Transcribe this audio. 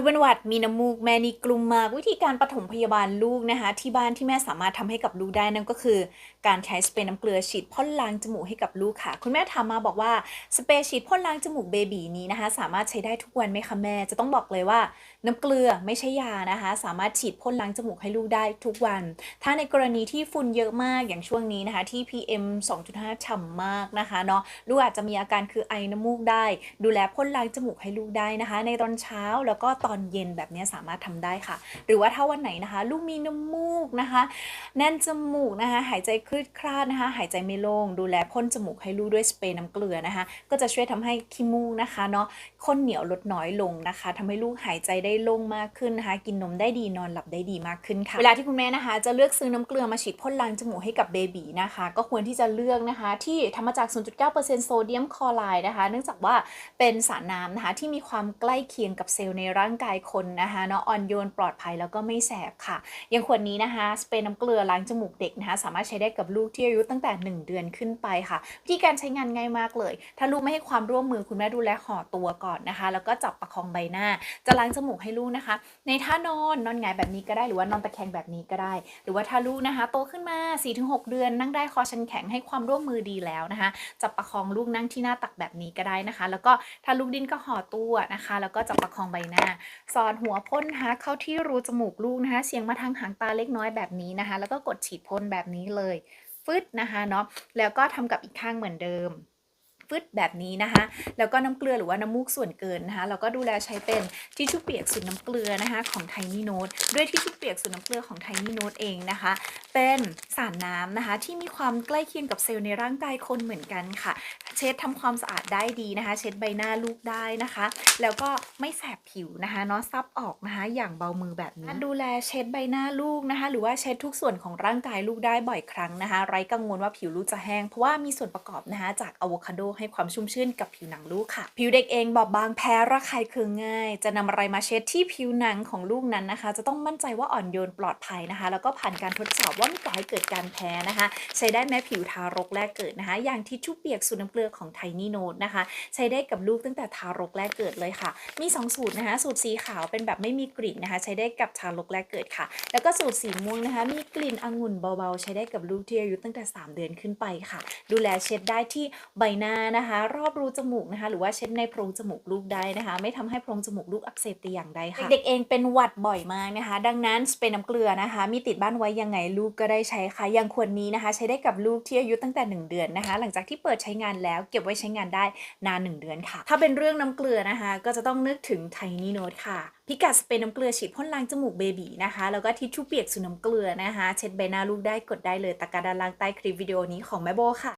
ลูกเป็นหวัดมีน้ำมูกแม่นี่กลุ่มมากวิธีการปฐมพยาบาลลูกนะคะ ที่บ้านที่แม่สามารถทำให้กับลูกได้นั่นก็คือ การใช้สเปรย์น้ำเกลือฉีดพ่นล้างจมูกให้กับลูกค่ะ คุณแม่ถามมาบอกว่าสเปรย์ฉีดพ่นล้างจมูกเบบีนี้นะคะ สามารถใช้ได้ทุกวันไหมคะแม่จะต้องบอกเลยว่า น้ำเกลือไม่ใช่ยานะคะ สามารถฉีดพ่นล้างจมูกให้ลูกได้ทุกวัน ถ้าในกรณีที่ฝุ่นเยอะมากอย่างช่วงนี้นะคะ ที่ PM 2.5ฉ่ำมากนะคะเนาะลูกอาจจะมีอาการคือไอน้ำมูกได้ ดูแลพ่นล้างจมูกให้ลูกได้นะคะ ในตอนเช้าแล้วก็ตอนอนเย็นแบบนี้สามารถทำได้ค่ะ หรือว่าถ้าวันไหนนะคะ ลูกมีน้ำมูกนะคะ แน่นจมูกนะคะ หายใจคลืดคลาดนะคะ หายใจไม่โล่งดูแลพ่นจมูกให้ลูกด้วยสเปรย์น้ำเกลือนะคะ ก็จะช่วยทำให้ขี้มูกนะคะเนาะข้นเหนียวลดน้อยลงนะคะทำให้ลูกหายใจได้โล่งมากขึ้นนะคะ กินนมได้ดีนอนหลับได้ดีมากขึ้นค่ะเวลาที่คุณแม่นะคะจะเลือกซื้อน้ำเกลือมาฉีดพ่นล้างจมูกให้กับเบบีนะคะ ก็ควรที่จะเลือกนะคะ ที่ทำมาจาก 0.9%โซเดียมคลอไรด์นะคะ เนื่องจากว่าเป็นสารน้ำนะคะที่มีความใกล้เคียงกับเซลล์ในร่างกายคนนะคะเนาะอ่อนโยนปลอดภัยแล้วก็ไม่แสบค่ะอย่างขวดนี้นะคะสเปรย์น้ำเกลือล้างจมูกเด็กนะคะสามารถใช้ได้กับลูกที่อายุตั้งแต่ 1 เดือนขึ้นไปค่ะวิธีการใช้งานง่ายมากเลย ถ้าลูกไม่ให้ความร่วมมือคุณแม่ดูแลห่อตัวก่อนนะคะ แล้วก็จับประคองใบหน้า จะล้างจมูกให้ลูกนะคะ ในท่านอนนอนหงายแบบนี้ก็ได้หรือว่านอนตะแคงแบบนี้ก็ได้ หรือว่าถ้าลูกนะคะ โตขึ้นมา 4-6 เดือนนั่งได้คอชันแข็งให้ความร่วมมือดีแล้วนะคะจับประคองลูกนั่งที่หน้าตักแบบนี้ก็ได้นะคะ แล้วก็ถ้าลูกดิ้นก็ห่อตัวนะคะ แล้วก็จับประคองใบหน้าสอดหัวพ่นนะคะเข้าที่รูจมูกลูกนะคะเสียงมาทางหางตาเล็กน้อยแบบนี้นะคะ แล้วก็กดฉีดพ่นแบบนี้เลยฟึดนะคะเนาะแล้วก็ทำกับอีกข้างเหมือนเดิม ฟึดแบบนี้นะคะ แล้วก็น้ำเกลือหรือว่าน้ำมูกส่วนเกินนะคะ เราก็ดูแลใช้เป็นทิชชู่เปียกสูตรน้ำเกลือนะคะของไทนี่โน e ด้วยทิชชู่เปียกสูตรน้ำเกลือของไทนี่โน e เองนะคะ เป็นสารน้ำนะคะ ที่มีความใกล้เคียงกับเซลล์ในร่างกายคนเหมือนกันค่ะ เช็ดทำความสะอาดได้ดีนะคะ เช็ดใบหน้าลูกได้นะคะ แล้วก็ไม่แสบผิวนะคะเนาะซับออกนะคะ อย่างเบามือแบบนี้ ดูแลเช็ดใบหน้าลูกนะคะ หรือว่าเช็ดทุกส่วนของร่างกายลูกได้บ่อยครั้งนะคะ ไร้กังวลว่าผิวลูกจะแห้งเพราะว่ามีส่วนประกอบนะคะจากอะโวคาโดให้ความชุ่มชื่นกับผิวหนังลูกค่ะ ผิวเด็กเองบอบบางแพ้ระคายเคืองง่าย จะนำอะไรมาเช็ดที่ผิวหนังของลูกนั้นนะคะ จะต้องมั่นใจว่าอ่อนโยนปลอดภัยนะคะ แล้วก็ผ่านการทดสอบว่าไม่ก่อให้เกิดการแพ้นะคะ ใช้ได้แม้ผิวทารกแรกเกิดนะคะ อย่างทิชชู่เปียกสูตรน้ำเกลือของไทนี่โน e นะคะ ใช้ได้กับลูกตั้งแต่ทารกแรกเกิดเลยค่ะ มี 2 สูตรนะคะ สูตรสีขาวเป็นแบบไม่มีกลิ่นนะคะ ใช้ได้กับทารกแรกเกิดค่ะ แล้วก็สูตรสีม่วงนะคะ มีกลิ่นองุ่นเบาๆ ใช้ได้กับลูกที่อายุตั้งแต่ 3 เดือนขึ้นไปค่ะ ดูแลเช็ดได้ที่ใบหน้านะคะ รอบรูจมูกนะคะ หรือว่าเช็ดในโพรงจมูกลูกได้นะคะ ไม่ทำให้โพรงจมูกลูกอักเสบแต่อย่างใดค่ะ เด็กๆเองเป็นหวัดบ่อยมากนะคะ ดังนั้นสเปรย์น้ำเกลือนะคะ มีติดบ้านไว้ยังไงลูกก็ได้ใช้ค่ะอย่างขวดนี้นะคะ ใช้ได้กับลูกที่อายุตั้งแต่ 1 เดือนนะคะ หลังจากที่เปิดใช้งานแล้วเก็บไว้ใช้งานได้นาน 1 เดือนค่ะ ถ้าเป็นเรื่องน้ำเกลือนะคะ ก็จะต้องนึกถึงไทนี่โน e ค่ะพิกัดสเปรย์น้ำเกลือฉีดพ่นล้างจมูกเบบีนะคะ แล้วก็ทิชชู่เปียกสูน้ำเกลือนะคะ เช็ดใบหน้าลูกได้กดได้เลยตะกร้าด้านล่างใต้คลิปวิดีโอนี้ของแม่โบค่ะ